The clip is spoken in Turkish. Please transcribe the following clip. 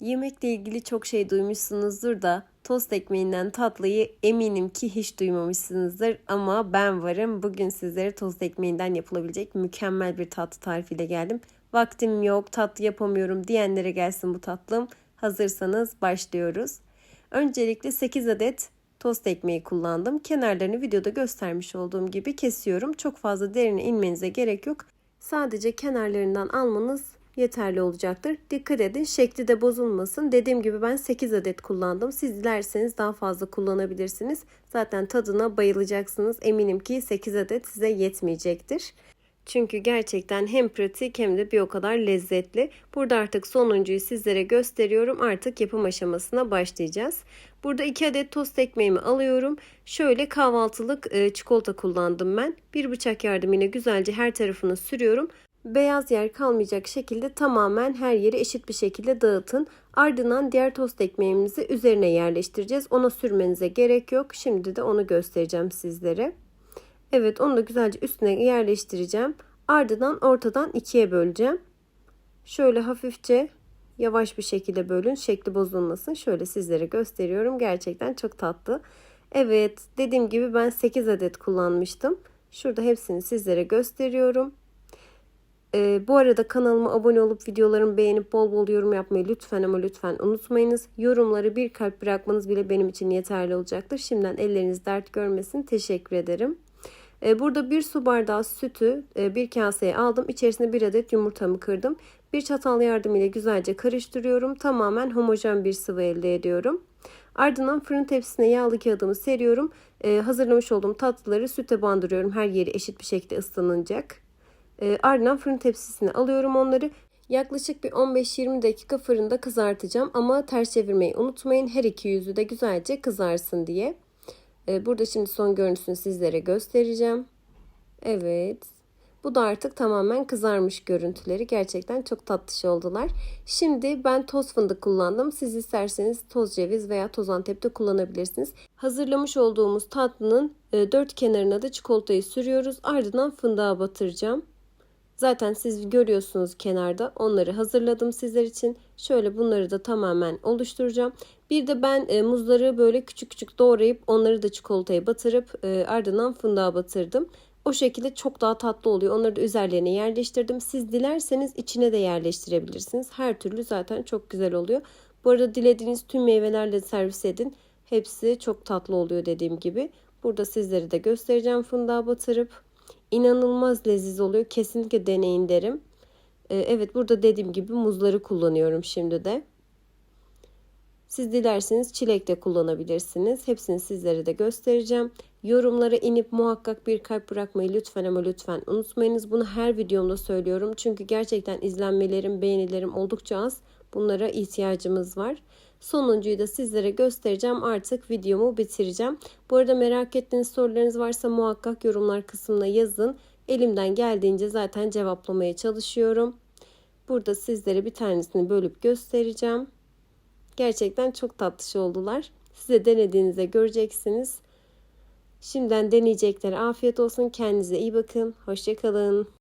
Yemekle ilgili çok şey duymuşsunuzdur da tost ekmeğinden tatlıyı eminim ki hiç duymamışsınızdır ama ben varım. Bugün sizlere tost ekmeğinden yapılabilecek mükemmel bir tatlı tarifiyle geldim. Vaktim yok, tatlı yapamıyorum diyenlere gelsin bu tatlım. Hazırsanız başlıyoruz. Öncelikle 8 adet tost ekmeği kullandım. Kenarlarını videoda göstermiş olduğum gibi kesiyorum. Çok fazla derine inmenize gerek yok. Sadece kenarlarından almanız yeterli olacaktır. Dikkat edin şekli de bozulmasın. Dediğim gibi ben 8 adet kullandım. Siz dilerseniz daha fazla kullanabilirsiniz. Zaten tadına bayılacaksınız. Eminim ki 8 adet size yetmeyecektir. Çünkü gerçekten hem pratik hem de bir o kadar lezzetli. Burada artık sonuncuyu sizlere gösteriyorum. Artık yapım aşamasına başlayacağız. Burada 2 adet tost ekmeğimi alıyorum. Şöyle kahvaltılık e, çikolata kullandım ben. Bir bıçak yardımıyla güzelce her tarafını sürüyorum. Beyaz yer kalmayacak şekilde tamamen her yeri eşit bir şekilde dağıtın. Ardından diğer tost ekmeğimizi üzerine yerleştireceğiz. Ona sürmenize gerek yok. Şimdi de onu göstereceğim sizlere. Evet onu da güzelce üstüne yerleştireceğim. Ardından ortadan ikiye böleceğim. Şöyle hafifçe yavaş bir şekilde bölün. Şekli bozulmasın. Şöyle sizlere gösteriyorum. Gerçekten çok tatlı. Evet dediğim gibi ben 8 adet kullanmıştım. Şurada hepsini sizlere gösteriyorum. Ee, bu arada kanalıma abone olup videolarımı beğenip bol bol yorum yapmayı lütfen ama lütfen unutmayınız. Yorumları bir kalp bırakmanız bile benim için yeterli olacaktır. Şimdiden elleriniz dert görmesin. Teşekkür ederim. Ee, burada bir su bardağı sütü e, bir kaseye aldım. İçerisine bir adet yumurtamı kırdım. Bir çatal yardımıyla güzelce karıştırıyorum. Tamamen homojen bir sıvı elde ediyorum. Ardından fırın tepsisine yağlı kağıdımı seriyorum. Ee, hazırlamış olduğum tatlıları süte bandırıyorum. Her yeri eşit bir şekilde ıslanacak. E, ardından fırın tepsisine alıyorum onları. Yaklaşık bir 15-20 dakika fırında kızartacağım ama ters çevirmeyi unutmayın. Her iki yüzü de güzelce kızarsın diye. E, burada şimdi son görüntüsünü sizlere göstereceğim. Evet. Bu da artık tamamen kızarmış görüntüleri. Gerçekten çok tatlış oldular. Şimdi ben toz fındık kullandım. Siz isterseniz toz ceviz veya toz antep de kullanabilirsiniz. Hazırlamış olduğumuz tatlının e, dört kenarına da çikolatayı sürüyoruz. Ardından fındığa batıracağım. Zaten siz görüyorsunuz kenarda onları hazırladım sizler için. Şöyle bunları da tamamen oluşturacağım. Bir de ben e, muzları böyle küçük küçük doğrayıp onları da çikolataya batırıp e, ardından fındığa batırdım. O şekilde çok daha tatlı oluyor. Onları da üzerlerine yerleştirdim. Siz dilerseniz içine de yerleştirebilirsiniz. Her türlü zaten çok güzel oluyor. Bu arada dilediğiniz tüm meyvelerle servis edin. Hepsi çok tatlı oluyor dediğim gibi. Burada sizlere de göstereceğim fındığa batırıp. İnanılmaz leziz oluyor. Kesinlikle deneyin derim. Ee, evet burada dediğim gibi muzları kullanıyorum şimdi de. Siz dilerseniz çilek de kullanabilirsiniz. Hepsini sizlere de göstereceğim. Yorumlara inip muhakkak bir kalp bırakmayı lütfen ama lütfen unutmayınız. Bunu her videomda söylüyorum. Çünkü gerçekten izlenmelerim, beğenilerim oldukça az. Bunlara ihtiyacımız var. Sonuncuyu da sizlere göstereceğim. Artık videomu bitireceğim. Bu arada merak ettiğiniz sorularınız varsa muhakkak yorumlar kısmına yazın. Elimden geldiğince zaten cevaplamaya çalışıyorum. Burada sizlere bir tanesini bölüp göstereceğim. Gerçekten çok tatlış oldular. Size denediğinizde göreceksiniz. Şimdiden deneyeceklere afiyet olsun. Kendinize iyi bakın. Hoşçakalın.